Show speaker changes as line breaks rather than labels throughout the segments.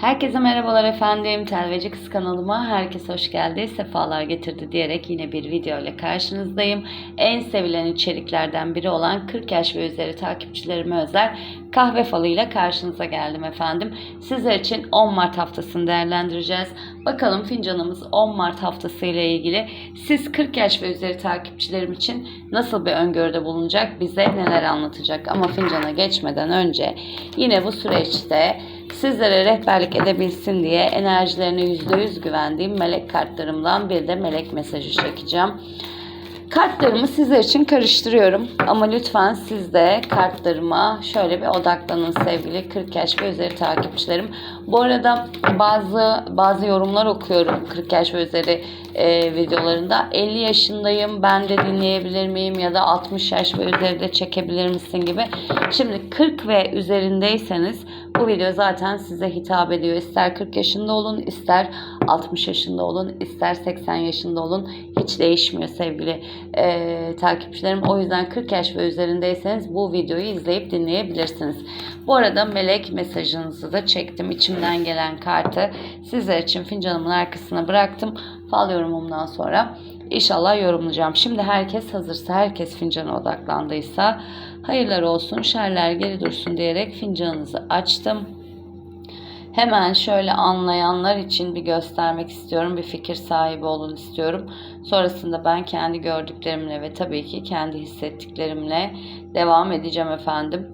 Herkese merhabalar efendim. Telveci Kız kanalıma herkes hoş geldi. Sefalar getirdi diyerek yine bir video ile karşınızdayım. En sevilen içeriklerden biri olan 40 yaş ve üzeri takipçilerime özel kahve falıyla karşınıza geldim efendim. Sizler için 10 Mart haftasını değerlendireceğiz. Bakalım fincanımız 10 Mart haftası ile ilgili siz 40 yaş ve üzeri takipçilerim için nasıl bir öngörüde bulunacak, bize neler anlatacak. Ama fincana geçmeden önce yine bu süreçte sizlere rehberlik edebilsin diye enerjilerine %100 güvendiğim melek kartlarımdan bir de melek mesajı çekeceğim. Kartlarımı sizler için karıştırıyorum ama lütfen siz de kartlarıma şöyle bir odaklanın sevgili 40 yaş ve üzeri takipçilerim. Bu arada bazı bazı yorumlar okuyorum 40 yaş ve üzeri e, videolarında. 50 yaşındayım ben de dinleyebilir miyim ya da 60 yaş ve üzeri de çekebilir misin gibi. Şimdi 40 ve üzerindeyseniz bu video zaten size hitap ediyor. İster 40 yaşında olun, ister 60 yaşında olun, ister 80 yaşında olun. Hiç değişmiyor sevgili e, takipçilerim. O yüzden 40 yaş ve üzerindeyseniz bu videoyu izleyip dinleyebilirsiniz. Bu arada melek mesajınızı da çektim. İçimden gelen kartı sizler için fincanımın arkasına bıraktım. Fal yorumumdan sonra inşallah yorumlayacağım. Şimdi herkes hazırsa, herkes fincana odaklandıysa hayırlar olsun, şerler geri dursun diyerek fincanınızı açtım. Hemen şöyle anlayanlar için bir göstermek istiyorum. Bir fikir sahibi olun istiyorum. Sonrasında ben kendi gördüklerimle ve tabii ki kendi hissettiklerimle devam edeceğim efendim.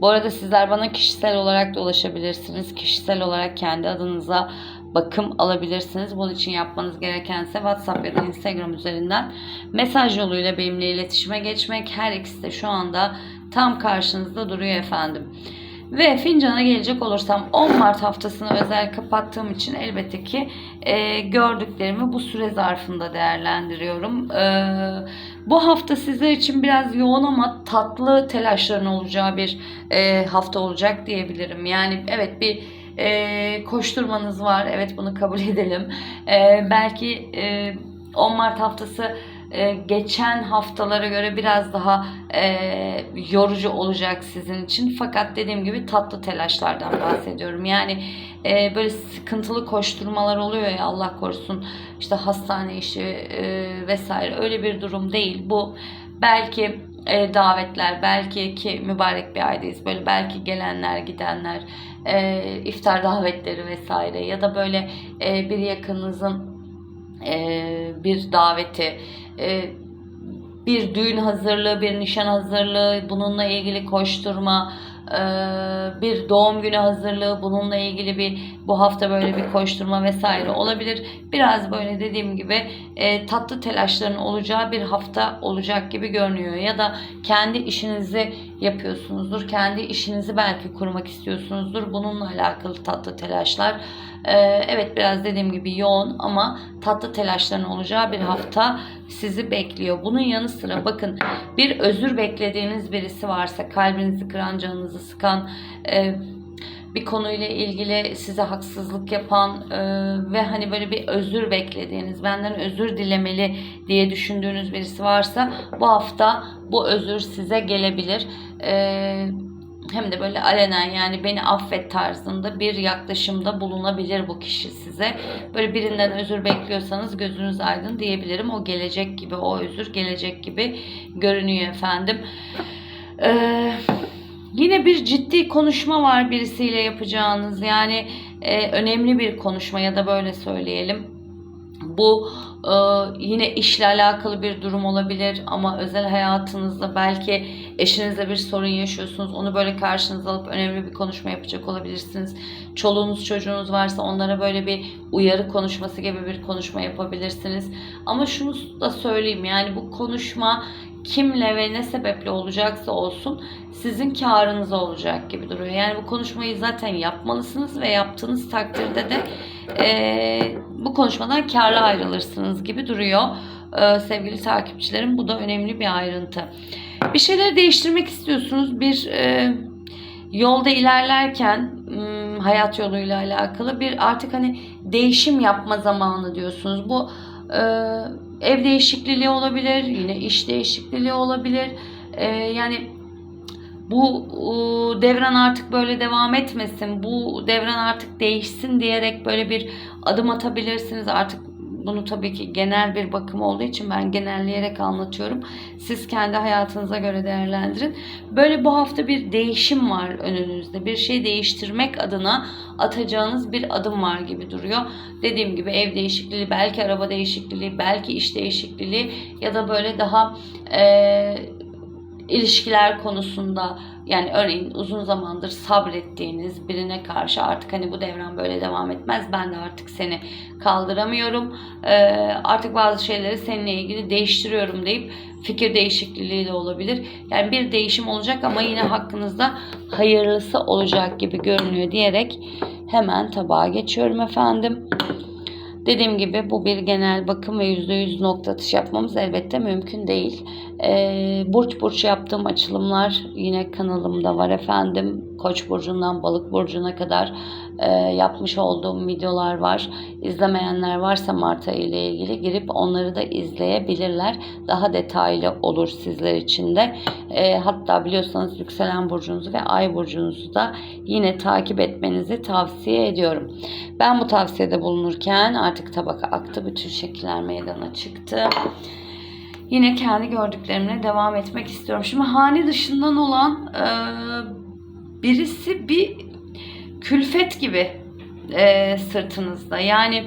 Bu arada sizler bana kişisel olarak da ulaşabilirsiniz. Kişisel olarak kendi adınıza bakım alabilirsiniz. Bunun için yapmanız gerekense WhatsApp ya da Instagram üzerinden mesaj yoluyla benimle iletişime geçmek. Her ikisi de şu anda tam karşınızda duruyor efendim. Ve fincana gelecek olursam 10 Mart haftasını özel kapattığım için elbette ki e, gördüklerimi bu süre zarfında değerlendiriyorum. E, bu hafta sizler için biraz yoğun ama tatlı telaşların olacağı bir e, hafta olacak diyebilirim. Yani evet bir e, koşturmanız var. Evet bunu kabul edelim. E, belki e, 10 Mart haftası e, geçen haftalara göre biraz daha e, yorucu olacak sizin için. Fakat dediğim gibi tatlı telaşlardan bahsediyorum. Yani e, böyle sıkıntılı koşturmalar oluyor ya Allah korusun işte hastane işi e, vesaire öyle bir durum değil. Bu belki e, davetler belki ki mübarek bir aydayız böyle belki gelenler gidenler e, iftar davetleri vesaire ya da böyle e, bir yakınınızın e, bir daveti e, bir düğün hazırlığı, bir nişan hazırlığı, bununla ilgili koşturma, bir doğum günü hazırlığı, bununla ilgili bir bu hafta böyle bir koşturma vesaire olabilir. Biraz böyle dediğim gibi tatlı telaşların olacağı bir hafta olacak gibi görünüyor. Ya da kendi işinizi yapıyorsunuzdur, kendi işinizi belki kurmak istiyorsunuzdur. Bununla alakalı tatlı telaşlar. E, evet biraz dediğim gibi yoğun ama tatlı telaşların olacağı bir hafta sizi bekliyor. Bunun yanı sıra bakın bir özür beklediğiniz birisi varsa kalbinizi kıran, canınızı sıkan, e, bir konuyla ilgili size haksızlık yapan e, ve hani böyle bir özür beklediğiniz, benden özür dilemeli diye düşündüğünüz birisi varsa bu hafta bu özür size gelebilir. E, hem de böyle alenen yani beni affet tarzında bir yaklaşımda bulunabilir bu kişi size. Böyle birinden özür bekliyorsanız gözünüz aydın diyebilirim. O gelecek gibi, o özür gelecek gibi görünüyor efendim. Eee Yine bir ciddi konuşma var birisiyle yapacağınız yani e, önemli bir konuşma ya da böyle söyleyelim. Bu e, yine işle alakalı bir durum olabilir ama özel hayatınızda belki eşinizle bir sorun yaşıyorsunuz. Onu böyle karşınıza alıp önemli bir konuşma yapacak olabilirsiniz. Çoluğunuz çocuğunuz varsa onlara böyle bir uyarı konuşması gibi bir konuşma yapabilirsiniz. Ama şunu da söyleyeyim yani bu konuşma kimle ve ne sebeple olacaksa olsun sizin karınız olacak gibi duruyor. Yani bu konuşmayı zaten yapmalısınız ve yaptığınız takdirde de e, bu konuşmadan karlı ayrılırsınız gibi duruyor. E, sevgili takipçilerim bu da önemli bir ayrıntı. Bir şeyleri değiştirmek istiyorsunuz. Bir e, yolda ilerlerken hayat yoluyla alakalı bir artık hani değişim yapma zamanı diyorsunuz. Bu e, ev değişikliği olabilir, yine iş değişikliği olabilir. E, yani bu e, devran artık böyle devam etmesin, bu devran artık değişsin diyerek böyle bir adım atabilirsiniz. Artık bunu tabii ki genel bir bakım olduğu için ben genelleyerek anlatıyorum. Siz kendi hayatınıza göre değerlendirin. Böyle bu hafta bir değişim var önünüzde. Bir şey değiştirmek adına atacağınız bir adım var gibi duruyor. Dediğim gibi ev değişikliği, belki araba değişikliği, belki iş değişikliği ya da böyle daha e, ilişkiler konusunda yani örneğin uzun zamandır sabrettiğiniz birine karşı artık hani bu devran böyle devam etmez. Ben de artık seni kaldıramıyorum. Ee, artık bazı şeyleri seninle ilgili değiştiriyorum deyip fikir değişikliği de olabilir. Yani bir değişim olacak ama yine hakkınızda hayırlısı olacak gibi görünüyor diyerek hemen tabağa geçiyorum efendim. Dediğim gibi bu bir genel bakım ve %100 nokta atış yapmamız elbette mümkün değil. Ee, burç burç yaptığım açılımlar yine kanalımda var efendim. Koç burcundan balık burcuna kadar e, yapmış olduğum videolar var. İzlemeyenler varsa Mart ayı ile ilgili girip onları da izleyebilirler. Daha detaylı olur sizler için de. E, hatta biliyorsanız yükselen burcunuzu ve ay burcunuzu da yine takip etmenizi tavsiye ediyorum. Ben bu tavsiyede bulunurken artık tabaka aktı. Bütün şekiller meydana çıktı. Yine kendi gördüklerimle devam etmek istiyorum. Şimdi hane dışından olan e, birisi bir külfet gibi e, sırtınızda. Yani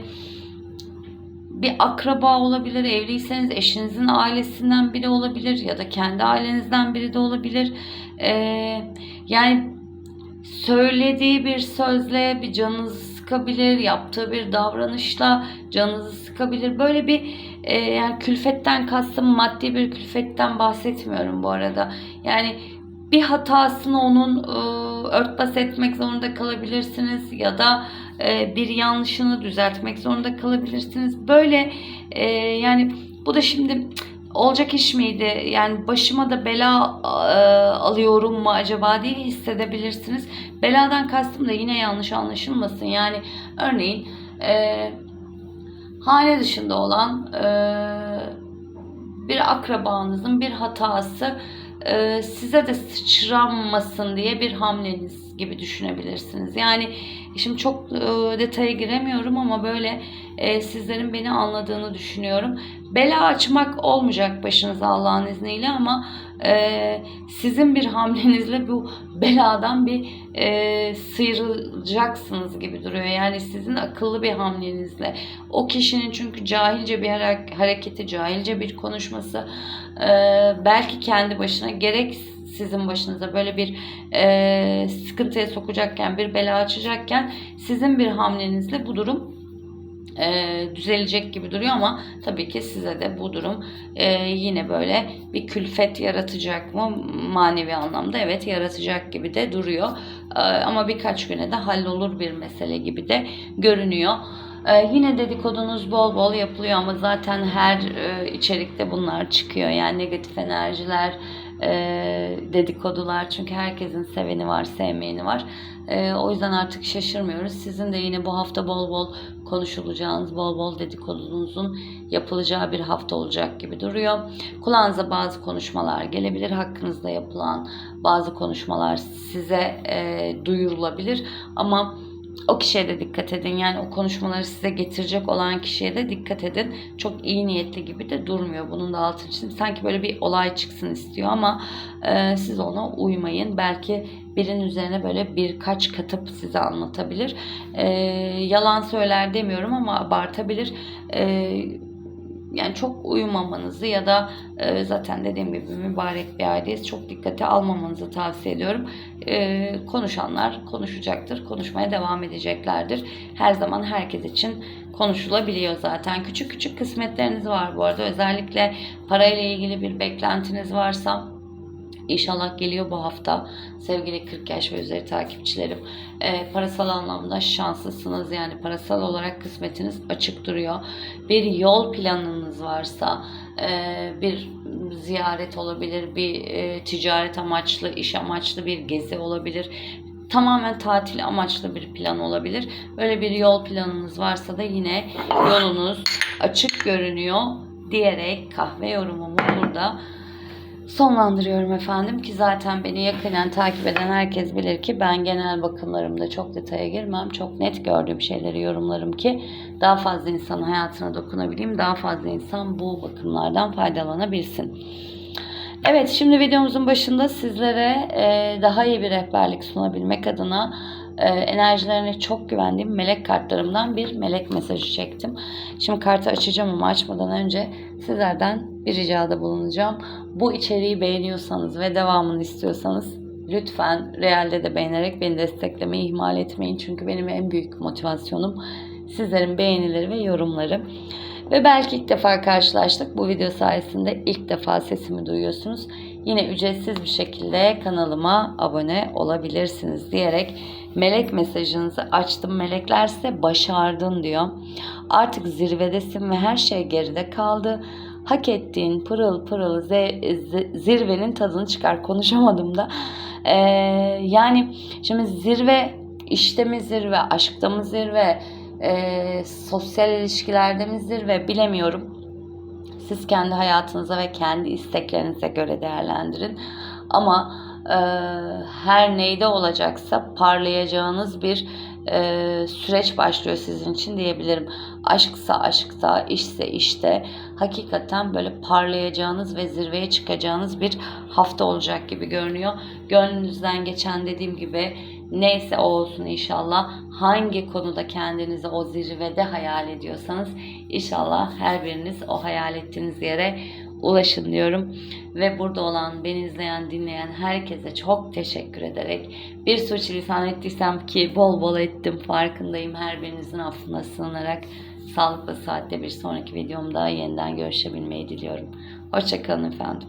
bir akraba olabilir, evliyseniz eşinizin ailesinden biri olabilir ya da kendi ailenizden biri de olabilir. E, yani söylediği bir sözle bir canınızı sıkabilir, yaptığı bir davranışla canınızı sıkabilir. Böyle bir e, yani külfetten kastım maddi bir külfetten bahsetmiyorum bu arada. Yani bir hatasını onun e, örtbas etmek zorunda kalabilirsiniz ya da e, bir yanlışını düzeltmek zorunda kalabilirsiniz. Böyle e, yani bu da şimdi olacak iş miydi? Yani başıma da bela e, alıyorum mu acaba diye hissedebilirsiniz. Beladan kastım da yine yanlış anlaşılmasın. Yani örneğin e, hane dışında olan e, bir akrabanızın bir hatası e, size de sıçramasın diye bir hamleniz gibi düşünebilirsiniz. Yani şimdi çok e, detaya giremiyorum ama böyle e, sizlerin beni anladığını düşünüyorum. Bela açmak olmayacak başınıza Allah'ın izniyle ama e, sizin bir hamlenizle bu beladan bir e, sıyrılacaksınız gibi duruyor. Yani sizin akıllı bir hamlenizle. O kişinin çünkü cahilce bir hareketi, cahilce bir konuşması e, belki kendi başına gerek sizin başınıza böyle bir e, sıkıntıya sokacakken, bir bela açacakken sizin bir hamlenizle bu durum e, düzelecek gibi duruyor ama tabii ki size de bu durum e, yine böyle bir külfet yaratacak mı manevi anlamda evet yaratacak gibi de duruyor e, ama birkaç güne de hallolur bir mesele gibi de görünüyor. Ee, yine dedikodunuz bol bol yapılıyor ama zaten her e, içerikte bunlar çıkıyor. Yani negatif enerjiler, e, dedikodular çünkü herkesin seveni var, sevmeyeni var. E, o yüzden artık şaşırmıyoruz. Sizin de yine bu hafta bol bol konuşulacağınız, bol bol dedikodunuzun yapılacağı bir hafta olacak gibi duruyor. Kulağınıza bazı konuşmalar gelebilir. Hakkınızda yapılan bazı konuşmalar size e, duyurulabilir. Ama o kişiye de dikkat edin. Yani o konuşmaları size getirecek olan kişiye de dikkat edin. Çok iyi niyetli gibi de durmuyor. Bunun da altını çizdim. Sanki böyle bir olay çıksın istiyor ama e, siz ona uymayın. Belki birinin üzerine böyle birkaç katıp size anlatabilir. E, yalan söyler demiyorum ama abartabilir. E, yani çok uyumamanızı ya da e, zaten dediğim gibi mübarek bir aileyiz. Çok dikkate almamanızı tavsiye ediyorum. E, konuşanlar konuşacaktır. Konuşmaya devam edeceklerdir. Her zaman herkes için konuşulabiliyor zaten. Küçük küçük kısmetleriniz var bu arada. Özellikle parayla ilgili bir beklentiniz varsa İnşallah geliyor bu hafta sevgili 40 yaş ve üzeri takipçilerim. E, parasal anlamda şanslısınız yani parasal olarak kısmetiniz açık duruyor. Bir yol planınız varsa e, bir ziyaret olabilir, bir e, ticaret amaçlı, iş amaçlı bir gezi olabilir tamamen tatil amaçlı bir plan olabilir. Böyle bir yol planınız varsa da yine yolunuz açık görünüyor diyerek kahve yorumumu burada sonlandırıyorum efendim ki zaten beni yakinen takip eden herkes bilir ki ben genel bakımlarımda çok detaya girmem. Çok net gördüğüm şeyleri yorumlarım ki daha fazla insanın hayatına dokunabileyim. Daha fazla insan bu bakımlardan faydalanabilsin. Evet şimdi videomuzun başında sizlere e, daha iyi bir rehberlik sunabilmek adına e, enerjilerine çok güvendiğim melek kartlarımdan bir melek mesajı çektim. Şimdi kartı açacağım ama açmadan önce sizlerden bir ricada bulunacağım. Bu içeriği beğeniyorsanız ve devamını istiyorsanız lütfen realde de beğenerek beni desteklemeyi ihmal etmeyin. Çünkü benim en büyük motivasyonum sizlerin beğenileri ve yorumları. Ve belki ilk defa karşılaştık. Bu video sayesinde ilk defa sesimi duyuyorsunuz. Yine ücretsiz bir şekilde kanalıma abone olabilirsiniz diyerek melek mesajınızı açtım. Melekler size başardın diyor. Artık zirvedesin ve her şey geride kaldı. Hak ettiğin pırıl pırıl zirvenin tadını çıkar. Konuşamadım da. Ee, yani şimdi zirve işte mi zirve, aşkta mı zirve, e, sosyal ilişkilerde mi zirve bilemiyorum. Siz kendi hayatınıza ve kendi isteklerinize göre değerlendirin. Ama e, her neyde olacaksa parlayacağınız bir e, süreç başlıyor sizin için diyebilirim. Aşksa aşkta, işse işte hakikaten böyle parlayacağınız ve zirveye çıkacağınız bir hafta olacak gibi görünüyor. Gönlünüzden geçen dediğim gibi neyse o olsun inşallah. Hangi konuda kendinizi o zirvede hayal ediyorsanız inşallah her biriniz o hayal ettiğiniz yere ulaşın diyorum. Ve burada olan, beni izleyen, dinleyen herkese çok teşekkür ederek bir suçlisan ettiysem ki bol bol ettim farkındayım her birinizin affına sığınarak sağlıklı saatte bir sonraki videomda yeniden görüşebilmeyi diliyorum. Hoşçakalın efendim.